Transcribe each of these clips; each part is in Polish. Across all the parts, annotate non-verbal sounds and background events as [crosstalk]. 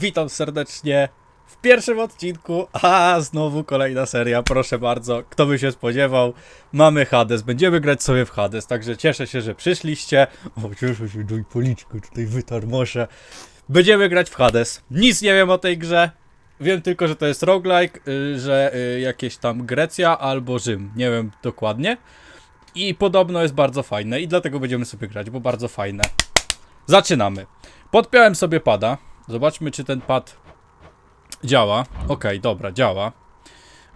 Witam serdecznie w pierwszym odcinku, a znowu kolejna seria, proszę bardzo, kto by się spodziewał, mamy Hades, będziemy grać sobie w Hades, także cieszę się, że przyszliście, o cieszę się, daj policzkę tutaj wytarmoszę, będziemy grać w Hades, nic nie wiem o tej grze, wiem tylko, że to jest roguelike, y, że y, jakieś tam Grecja albo Rzym, nie wiem dokładnie. I podobno jest bardzo fajne i dlatego będziemy sobie grać, bo bardzo fajne. Zaczynamy. Podpiąłem sobie pada. Zobaczmy, czy ten pad działa. Okej, dobra, działa.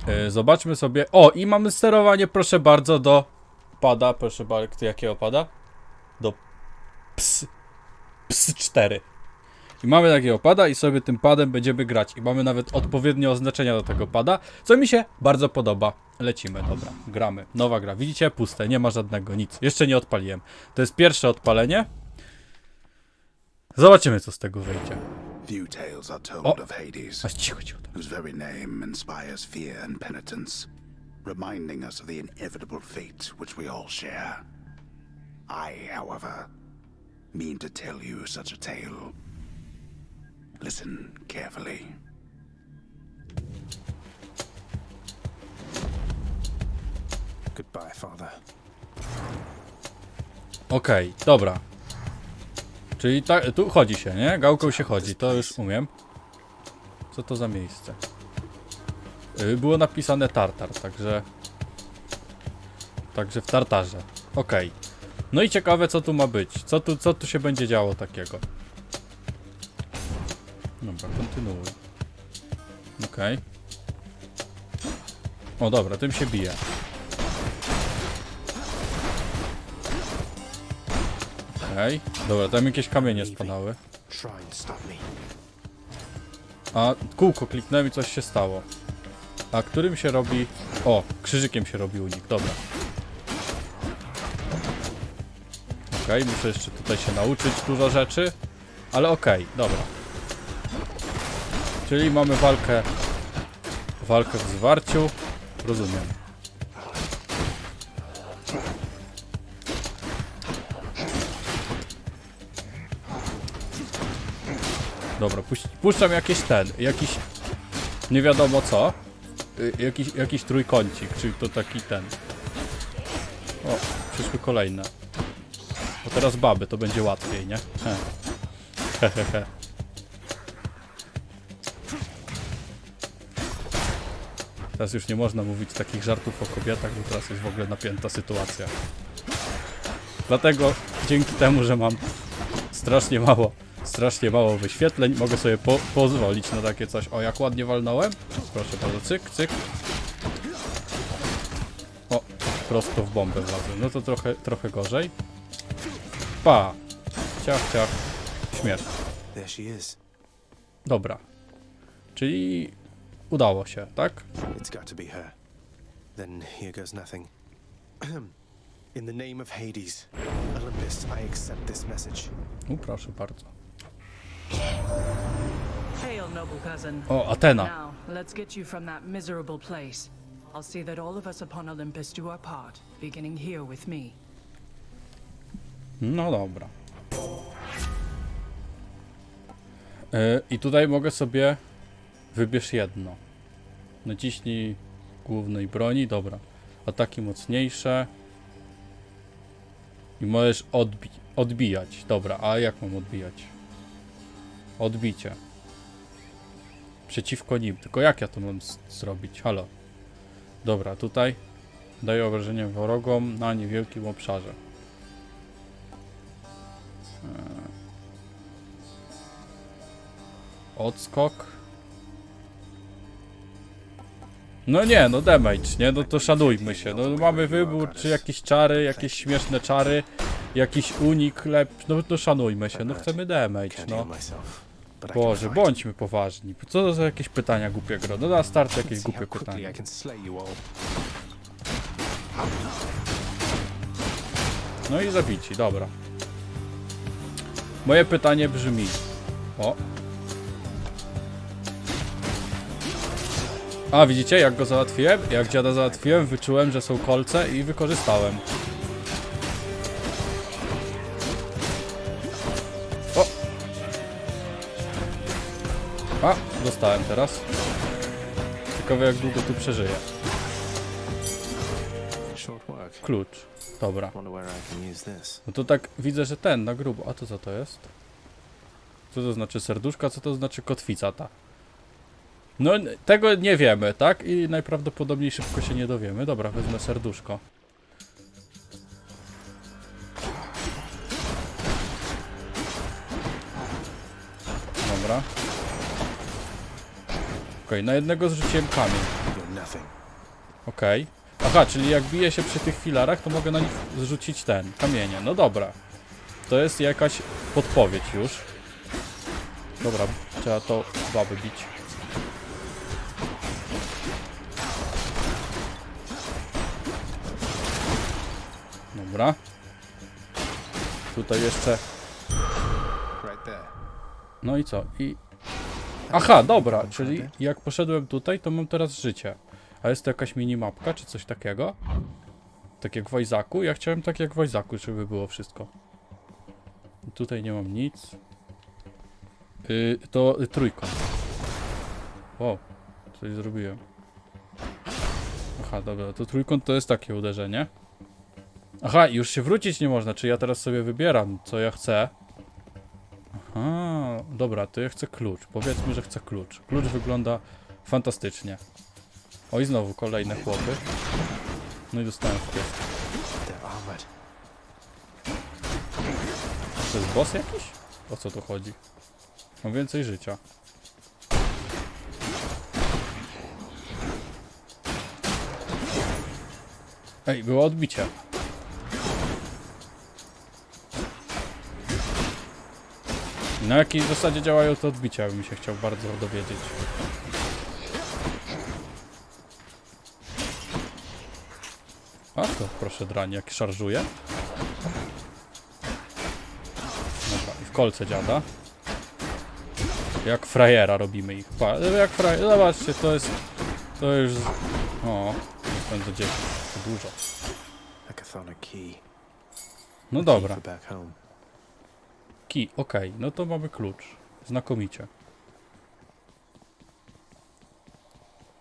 Yy, zobaczmy sobie. O, i mamy sterowanie, proszę bardzo, do pada. Proszę bardzo, jakiego pada? Do ps, ps 4. I mamy takiego pada i sobie tym padem będziemy grać. I mamy nawet odpowiednie oznaczenia do tego pada, co mi się bardzo podoba. Lecimy, dobra, gramy. Nowa gra. Widzicie? Puste, nie ma żadnego, nic. Jeszcze nie odpaliłem. To jest pierwsze odpalenie. Zobaczymy, co z tego wyjdzie. Few tales are told Oh. of Hades, A cicho, cicho. whose very name inspires fear and penitence, reminding us of the inevitable fate which we all share. I, however, mean to tell you such a tale. Listen carefully. Goodbye, father. Okej, dobra. Czyli ta, tu chodzi się, nie? Gałką się chodzi, to już umiem. Co to za miejsce? Y, Było napisane tartar, także... Także w tartarze. Okej. No i ciekawe co tu ma być. Co tu, co tu się będzie działo takiego? Dobra, kontynuuj. Okej. O dobra, tym się bije. Okej. Dobra, tam jakieś kamienie spadały. A kółko kliknąłem i coś się stało. A którym się robi... O, krzyżykiem się robi unik, dobra. Okej, muszę jeszcze tutaj się nauczyć dużo rzeczy. Ale okej, dobra. Czyli mamy walkę... Walkę w zwarciu. Rozumiem. Dobra, puś- puszczam jakieś ten, jakiś nie wiadomo co. Y, jakiś, jakiś trójkącik, czyli to taki ten. O, przyszły kolejne. Bo teraz baby, to będzie łatwiej, nie? He. He, he, he. Teraz już nie można mówić takich żartów o kobietach, bo teraz jest w ogóle napięta sytuacja. Dlatego dzięki temu, że mam strasznie mało, strasznie mało wyświetleń, mogę sobie po pozwolić na takie coś. O, jak ładnie walnąłem. Proszę bardzo, cyk, cyk. O, prosto w bombę wlazłem. No to trochę, trochę gorzej. Pa! Ciach, ciach. Śmierć. Dobra. Czyli udało się, tak? It's got to be her. Then here goes nothing. [clears throat] In the name of Hades, Olympus, I accept this message. U, proszę bardzo. Hail, noble cousin. O, Atena. Now, let's get you from that miserable place. I'll see that all of us upon Olympus do our part, beginning here with me. No dobra. Yy, I tutaj mogę sobie wybierz jedno. Naciśnij głównej broni, dobra. Ataki mocniejsze. I możesz odbi odbijać. Dobra, a jak mam odbijać? Odbicie. Przeciwko nim. Tylko jak ja to mam zrobić? Halo. Dobra, tutaj daję obrażenie wrogom na niewielkim obszarze. Odskok. No nie, no damage, nie? No to szanujmy się. No mamy wybór, czy jakieś czary, jakieś śmieszne czary, jakiś unik lepszy. No to szanujmy się, no chcemy damage, no. Boże, bądźmy poważni. Co to za jakieś pytania głupie gro? No na start jakieś głupie pytania. No i zabici, dobra. Moje pytanie brzmi. O. A, widzicie, jak go załatwiłem? Jak dziada załatwiłem, wyczułem, że są kolce i wykorzystałem. Dostałem teraz. Ciekawe jak długo tu przeżyję. Klucz. Dobra. No to tak widzę, że ten na grubo. A to co to jest? Co to znaczy serduszka, co to znaczy kotwica ta? No tego nie wiemy, tak? I najprawdopodobniej szybko się nie dowiemy. Dobra, wezmę serduszko. Dobra. Okej, na jednego zrzuciłem kamień. Okej. Aha, czyli jak biję się przy tych filarach, to mogę na nich zrzucić ten, kamienie. No dobra. To jest jakaś podpowiedź już. Dobra, trzeba to baby bić. Dobra. Tutaj jeszcze... No i co? I... Aha, dobra, czyli jak poszedłem tutaj, to mam teraz życie. A jest to jakaś minimapka, czy coś takiego? Tak jak w Wojzaku? Ja chciałem tak jak w Wojzaku, żeby było wszystko. Tutaj nie mam nic. Yy, to y, trójkąt. Wow, coś zrobiłem. Aha, dobra, to trójkąt to jest takie uderzenie. Aha, już się wrócić nie można, czy ja teraz sobie wybieram, co ja chcę. Aha, dobra, to ja chcę klucz. Powiedzmy, że chcę klucz. Klucz wygląda fantastycznie. Oj, znowu kolejne chłopy. No i dostałem w pies. To jest boss jakiś? O co tu chodzi? Mam więcej życia. Ej, było odbicie. Na jakiej zasadzie działają te odbicia, bym się chciał bardzo dowiedzieć. A to proszę dranie, jak szarżuje. Dobra, i w kolce dziada. Jak frajera robimy ich. Pa, jak frajera, zobaczcie, to jest... To już... O, będę 10, to dużo. No dobra, Okej, no to mamy klucz. Znakomicie.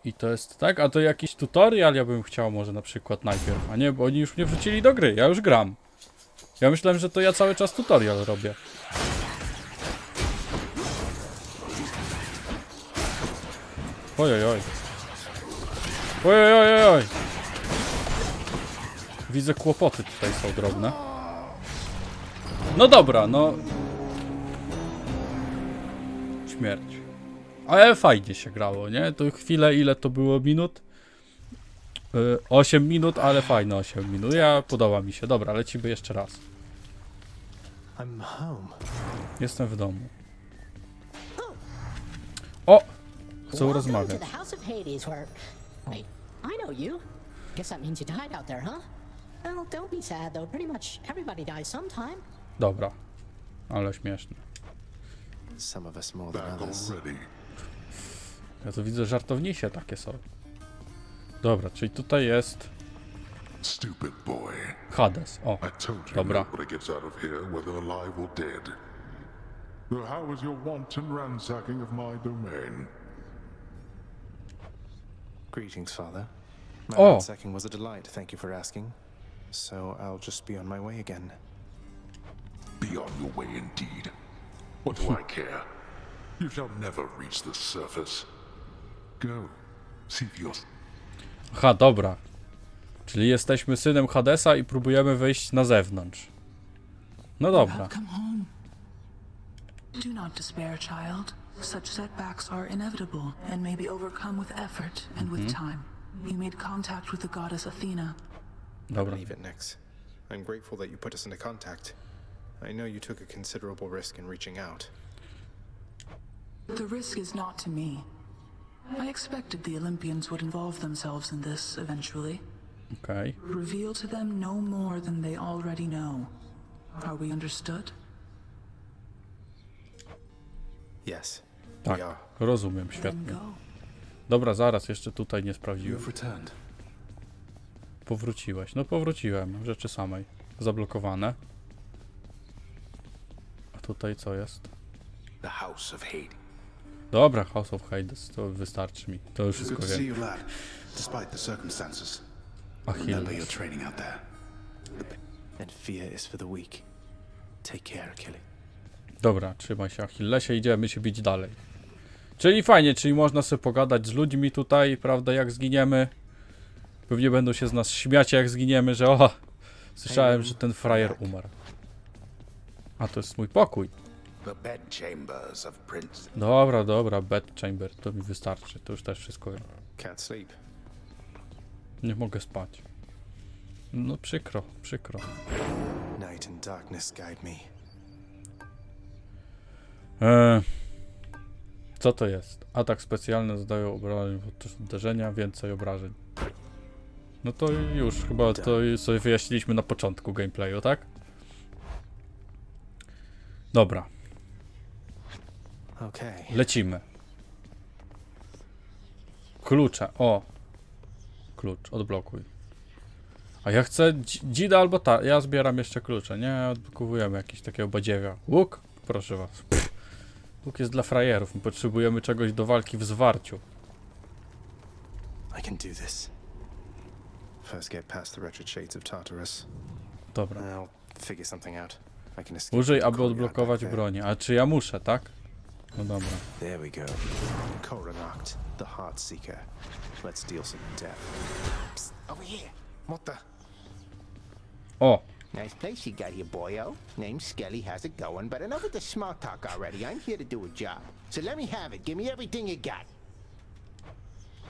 I to jest tak? A to jakiś tutorial ja bym chciał może na przykład najpierw, a nie, bo oni już mnie wrzucili do gry, ja już gram. Ja myślałem, że to ja cały czas tutorial robię. Ojoj, oj. Oj, oj. Widzę kłopoty tutaj są drobne. No dobra, no. Śmierć. Ale fajnie się grało, nie? To chwilę, ile to było minut? Y, 8 minut, ale fajne 8 minut. Ja podoba mi się. Dobra, lecimy jeszcze raz. Jestem w domu. O! Chcą rozmawiać. to the House of Hades, where. Wait, I know you. Guess that means you died out there, huh? Well, don't be sad though. Pretty much everybody dies sometime. Dobra. Ale śmieszne. Some of us more than Back others. already. Ja to widzę żartownisie takie są. Dobra, czyli tutaj jest Stupid boy. Hades. O, I told you Dobra. nobody gets out of here, whether alive or dead. So how was your wanton ransacking of my domain? Greetings, Father. My Oh. ransacking was a delight, thank you for asking. So I'll just be on my way again. Be on your way indeed. What do I care? You shall never reach the surface. Go. See for yourself. Aha, dobra. Czyli jesteśmy synem Hadesa i próbujemy wyjść na zewnątrz. No dobra. have come home. Do not despair, child. Such setbacks are inevitable and may be overcome with effort and with mhm. time. You made contact with the goddess Athena. Dobra. Leave it, Nix. I'm grateful that you put us into contact. I know you took a considerable risk in reaching out. The risk is not to me. I expected the Olympians would involve themselves in this eventually. Okej. Reveal to them no more than they already know. Are we understood? Yes. Tak, We are. rozumiem, świetnie. Dobra, zaraz, jeszcze tutaj nie sprawdziłem. Powróciłeś. No powróciłem, w rzeczy samej. Zablokowane. Tutaj co jest? The House of Hades. Dobra, House of Hades, to wystarczy mi. To już wszystko wiem. you, lad. Despite the circumstances. Remember your Achilles. training out there. And fear is for the weak. Take care, Achilles. Dobra, trzymaj się Achillesie, idziemy się bić dalej. Czyli fajnie, czyli można sobie pogadać z ludźmi tutaj, prawda, jak zginiemy. Pewnie będą się z nas śmiać, jak zginiemy, że o, słyszałem, że ten frajer umarł. A to jest mój pokój. Dobra, dobra, bed chamber, to mi wystarczy, to już też wszystko wiem. Nie mogę spać. No przykro, przykro. Night and darkness guide me. Eee, co to jest? Atak specjalny zadaje obrażeń podczas uderzenia, więcej obrażeń. No to już, chyba to sobie wyjaśniliśmy na początku gameplayu, tak? Dobra, lecimy. Klucze, o. Klucz, odblokuj. A ja chcę dzi- dzida albo ta. Ja zbieram jeszcze klucze, nie? Odblokowujemy jakieś takiego badziewia. Łuk? Proszę was. Pff. Łuk jest dla frajerów. My potrzebujemy czegoś do walki w zwarciu. I can do this. First get past the wretched shades of Tartarus. Dobra. I'll figure something out. Użyj, aby odblokować bronię. A czy ja muszę, tak? No dobra. There we go. Koranoct, the Heartseeker. Let's deal some death. Over here. What the? O! Nice place you got here, boyo. Name's Skelly. How's it going? But enough with the small talk already. I'm here to do a job. So let me have it. Give me everything you got.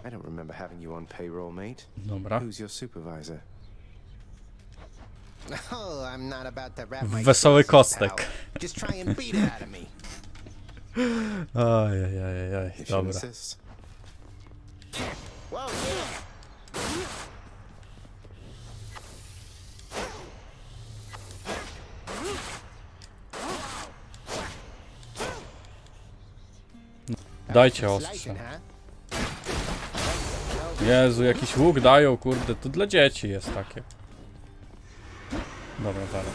I don't remember having you on payroll, mate. Dobra. Who's your supervisor? [laughs] out of me. Ajajajaj, If you dobra. insist. Whoa, yeah. Dajcie ostrze. Jezu, jakiś łuk dają, kurde, to dla dzieci jest takie. Dobra, zaraz.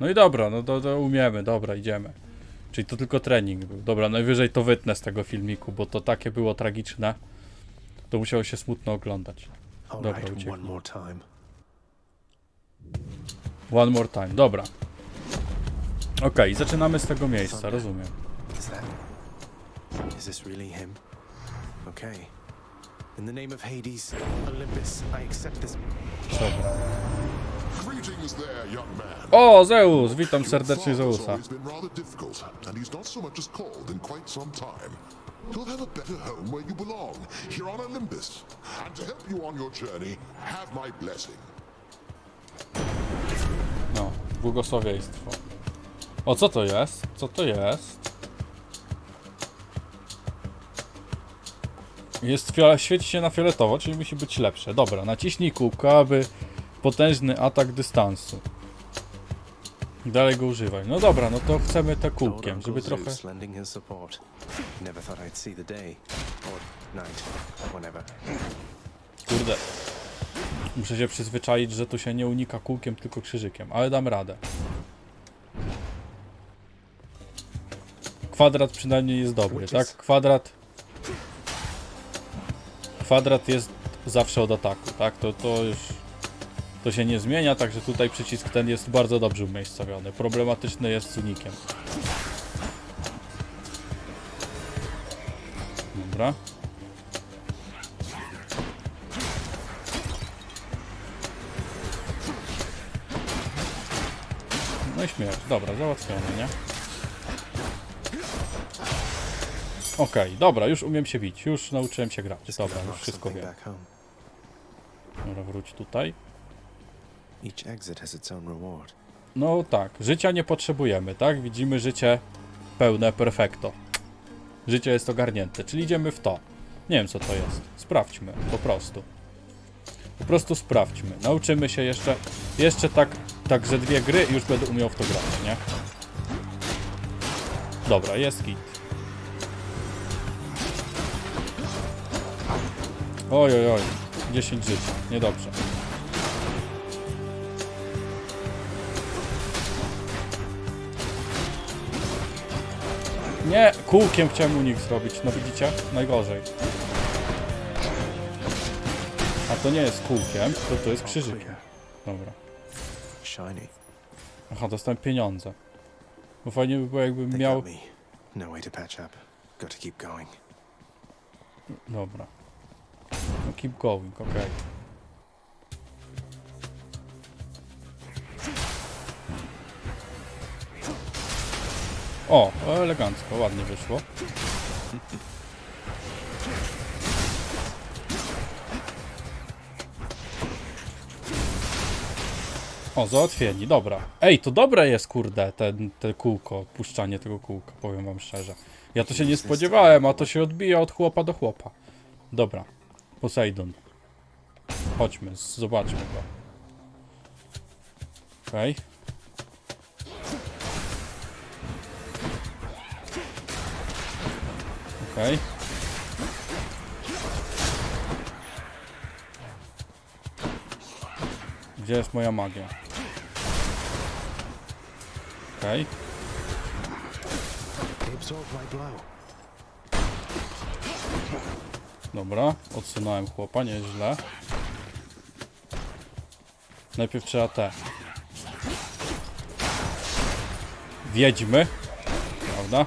No i dobra, no to, to umiemy, dobra, idziemy. Czyli to tylko trening był. Dobra, najwyżej to wytnę z tego filmiku, bo to takie było tragiczne. To musiało się smutno oglądać. Dobra, uciekł. one more time. One more time, dobra. Okej, zaczynamy z tego miejsca, rozumiem. Is this really him? Okay. In the name of Hades, Olympus, I accept this. Dobra. Greetings there, young man. O, Zeus! Witam Your serdecznie father's Zeusa. always been rather difficult, and he's not so much as called in quite some time. You'll have a better home where you belong, here on Olympus. And to help you on your journey, have my blessing. No, błogosławieństwo. O, co to jest? Co to jest? Jest świeci się na fioletowo, czyli musi być lepsze. Dobra, naciśnij kółko, aby potężny atak dystansu. Dalej go używaj. No dobra, no to chcemy te Old kółkiem, żeby trochę... Kurde. Muszę się przyzwyczaić, że tu się nie unika kółkiem, tylko krzyżykiem, ale dam radę. Kwadrat przynajmniej jest dobry, tak? Kwadrat. Kwadrat jest zawsze od ataku, tak? To, to już. To się nie zmienia, także tutaj przycisk ten jest bardzo dobrze umiejscowiony. Problematyczny jest z unikiem. Dobra. No i śmierć. Dobra, załatwione, nie? Okej, dobra, już umiem się bić. Już nauczyłem się grać. Dobra, już wszystko wiem. Dobra, wróć tutaj. Each exit has its own reward. No tak, życia nie potrzebujemy, tak? Widzimy życie pełne, perfekto. Życie jest ogarnięte, czyli idziemy w to. Nie wiem co to jest. Sprawdźmy, po prostu. Po prostu sprawdźmy. Nauczymy się jeszcze, jeszcze tak, tak ze dwie gry i już będę umiał w to grać, nie? Dobra, jest git. Oj, oj, oj. 10 życia. Niedobrze. Nie, kółkiem chciałem unik zrobić. No widzicie? Najgorzej. A to nie jest kółkiem, to to jest krzyżykiem. Dobra. Aha, dostałem pieniądze. Bo fajnie by było, jakbym miał... Dobra. No keep going, okej. O, elegancko, ładnie wyszło. O, załatwieni, dobra. Ej, to dobre jest, kurde, ten, te kółko, puszczanie tego kółka, powiem wam szczerze. Ja to się nie spodziewałem, a to się odbija od chłopa do chłopa. Dobra, Poseidon. Chodźmy, zobaczmy go. Okej. Okej. Gdzie jest moja magia? Okej. Blow. Dobra, odsunąłem chłopa, nieźle. Najpierw trzeba te. Wiedźmy. Prawda?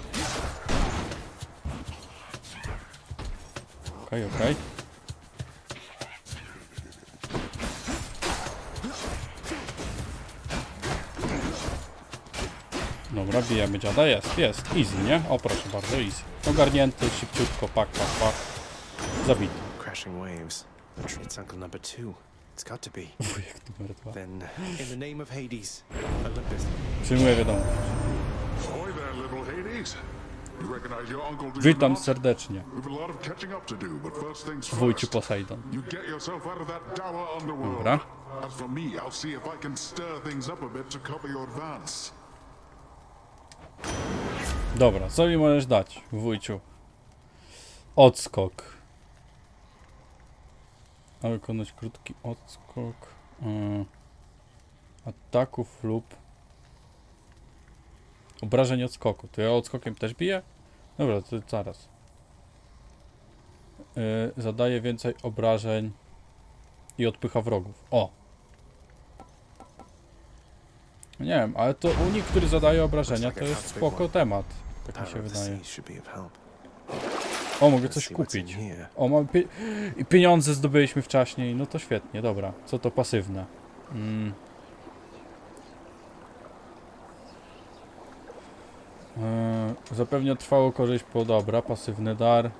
Okej, okej. Dobra, bijemy dziada. Jest, jest. Easy, nie? O, proszę bardzo, easy. Ogarnięty, szybciutko, pak, pak, pak. Zabity. Crashing waves. It's uncle number two. It's got to be. Wujek numer dwa. Then, in the name of Hades, Olympus. Przyjmuję wiadomość. There, little Hades. You recognize your uncle, do you Witam not? serdecznie, We've a lot of catching up to do, but first things wujciu first. Poseidon. You get yourself out of that dour underworld. Dobra. As for me, I'll see if I can stir things up a bit to cover your advance. Dobra, co mi możesz dać, wujciu? Odskok. A wykonać krótki odskok. Yy, ataków lub obrażeń odskoku. To ja odskokiem też biję? Dobra, to zaraz. Yy, zadaje więcej obrażeń i odpycha wrogów. O! Nie wiem, ale to unik, który zadaje obrażenia, to jest spoko temat. Tak mi się wydaje. seas should be of help. O, mogę coś kupić. O, mamy pie i pieniądze zdobyliśmy wcześniej. No to świetnie, dobra. Co to pasywne? Mm. Yy, zapewnia trwałą korzyść po dobra. Pasywny dar.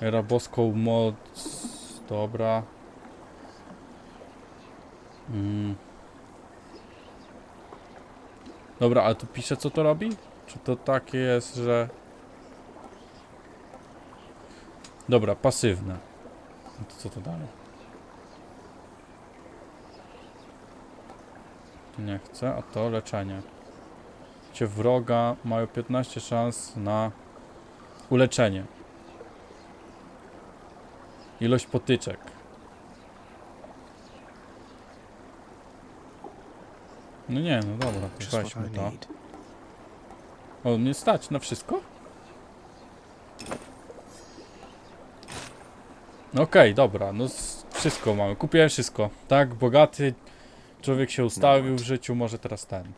Era boską moc. Dobra. Mm. Dobra, ale tu pisze co to robi? Czy to takie jest, że... Dobra, pasywne. No to co to dalej? Nie chcę, a to leczenie. Cię wroga mają 15 szans na uleczenie. Ilość potyczek. No nie, no dobra, to weźmy to. O, mnie stać na wszystko? Okej, dobra, no wszystko mamy. Kupiłem wszystko. Tak, bogaty człowiek się ustawił w życiu, może teraz ten.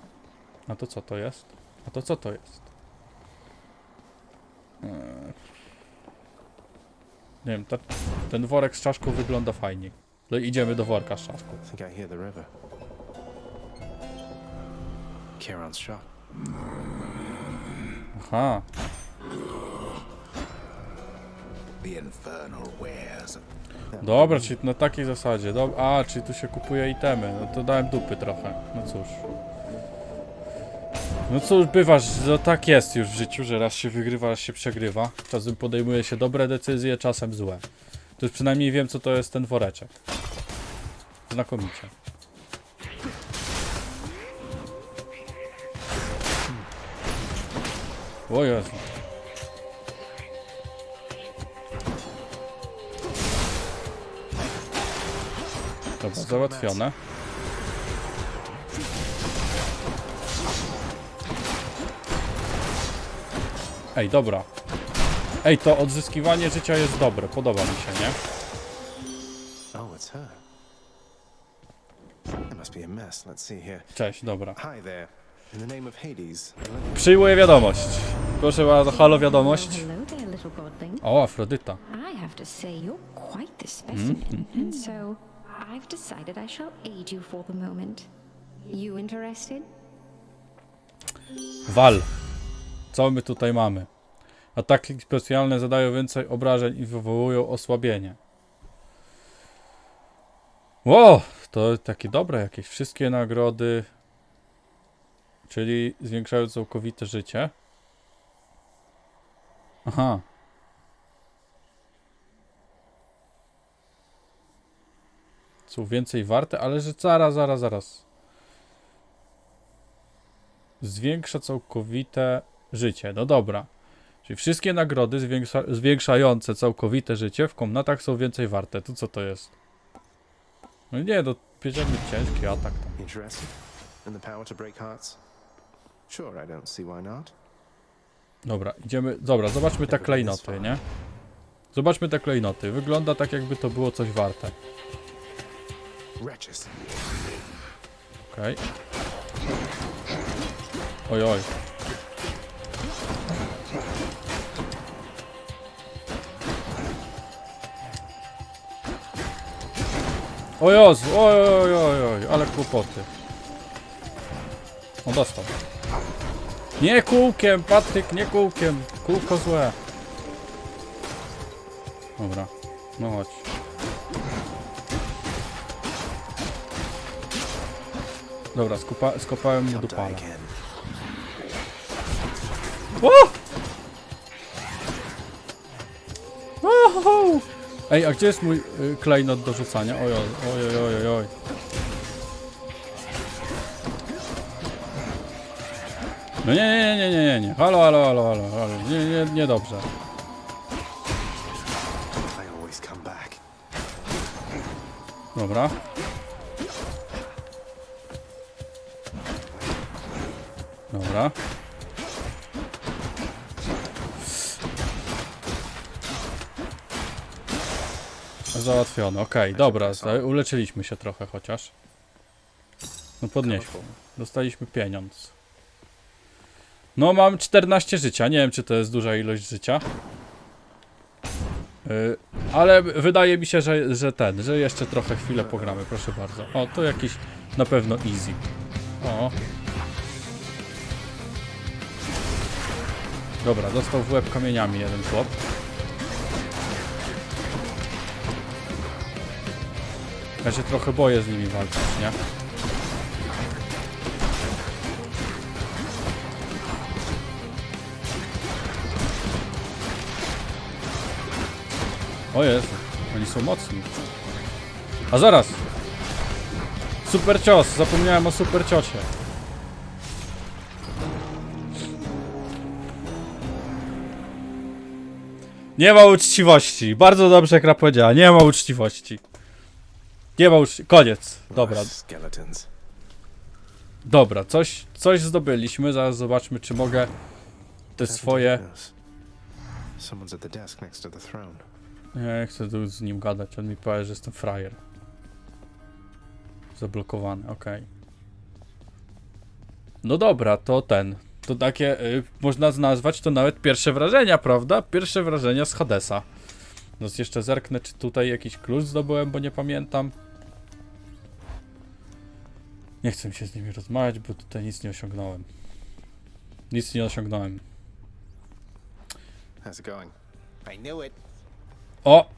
A to co to jest? A to co to jest? Eee. Nie wiem, ta, ten worek z czaszką wygląda fajnie. No idziemy do worka z czaszką. I dobra, czyli na takiej zasadzie. Dob A, czyli tu się kupuje itemy. No to dałem dupy trochę. No cóż. No cóż, bywasz, no tak jest już w życiu, że raz się wygrywa, raz się przegrywa. Czasem podejmuje się dobre decyzje, czasem złe. To już przynajmniej wiem, co to jest ten woreczek. Znakomicie. O Jezu. Dobra, załatwione. Ej, dobra. Ej, to odzyskiwanie życia jest dobre, podoba mi się, nie? Oh, it's her. There must be a mess. Let's see here. Cześć, dobra. Hi there. In the name of Hades, Przyjmuję wiadomość. Proszę bardzo, halo wiadomość. Hello there, little godling. O, Afrodyta. I have to say, you're quite the specimen, and so I've decided I shall aid you for the moment. You interested? Wal. Co my tutaj mamy? Ataki specjalne zadają więcej obrażeń i wywołują osłabienie. Ło! To takie dobre jakieś. Wszystkie nagrody. Czyli zwiększają całkowite życie. Aha. Są więcej warte, ale że zaraz, zaraz, zaraz. Zwiększa całkowite życie. No dobra. Czyli wszystkie nagrody zwiększa, zwiększające całkowite życie w komnatach są więcej warte. Tu co to jest? No nie, to bierzemy ciężki atak tam. Dobra, idziemy. Dobra, zobaczmy te klejnoty, nie? Zobaczmy te klejnoty. Wygląda tak, jakby to było coś warte. Wretches. Okej. Oj, oj. O Jezu, oj, oj, oj, oj, ale kłopoty. O, dostał. Nie kółkiem, Patryk, nie kółkiem. Kółko złe. Dobra, no chodź. Dobra, skopałem mu again. O! Oho! Ej, a gdzie jest mój y, klejnot do rzucania? Oj, oj, oj, oj, oj. No nie, nie, nie, nie, nie, nie. Halo, halo, halo, halo, halo. Nie, nie, nie dobrze. Dobra. Dobra. Załatwione, okej, dobra, uleczyliśmy się trochę chociaż. No podnieśmy, dostaliśmy pieniądz. No mam 14 życia, nie wiem czy to jest duża ilość życia. Y, ale wydaje mi się, że, że ten, że jeszcze trochę chwilę pogramy, proszę bardzo. O, to jakiś na pewno easy. O. Dobra, dostał w łeb kamieniami jeden chłop. Ja się trochę boję z nimi walczyć, nie? O Jezu, oni są mocni. A zaraz! Super cios, zapomniałem o super ciosie. Nie ma uczciwości. Bardzo dobrze Kra powiedziała. Nie ma uczciwości. Nie ma uczciwości. Koniec. Dobra, dobra. Coś, coś zdobyliśmy. Zaraz zobaczmy, czy mogę te swoje... Nie chcę tu z nim gadać. On mi powie, że jestem frajer. Zablokowany, okej. No dobra, to ten. To takie, y, można nazwać to nawet pierwsze wrażenia, prawda? Pierwsze wrażenia z Hadesa. No jeszcze zerknę, czy tutaj jakiś klucz zdobyłem, bo nie pamiętam. Nie chcę się z nimi rozmawiać, bo tutaj nic nie osiągnąłem. Nic nie osiągnąłem. How's it going? I knew it. O!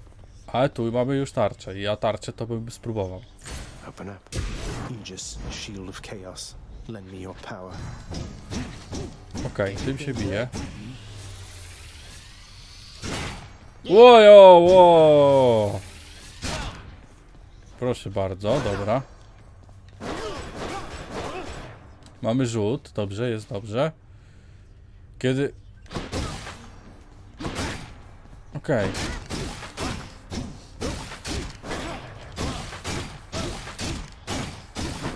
Ale tu mamy już tarczę. i Ja tarczę to bym spróbował. Open up. Aegis, shield of chaos. Lend me your power. Okej, tym się bije. Łojo, ło! Proszę bardzo, dobra. Mamy rzut, dobrze, jest dobrze. Kiedy... Okej.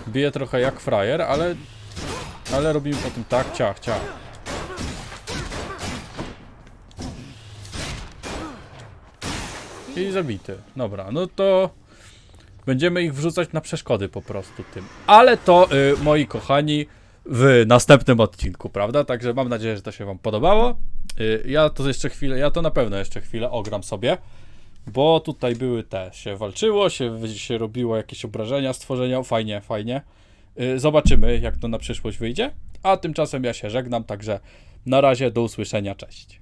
Bije trochę jak frajer, ale... Ale robimy po tym tak, ciach, ciach. I zabity. Dobra, no to będziemy ich wrzucać na przeszkody po prostu tym. Ale to, y, moi kochani, w następnym odcinku, prawda? Także mam nadzieję, że to się wam podobało. Y, ja to jeszcze chwilę, ja to na pewno jeszcze chwilę ogram sobie bo tutaj były te, się walczyło, się, się robiło jakieś obrażenia, stworzenia, fajnie, fajnie. Y, zobaczymy, jak to na przyszłość wyjdzie. A tymczasem ja się żegnam, także na razie do usłyszenia, cześć.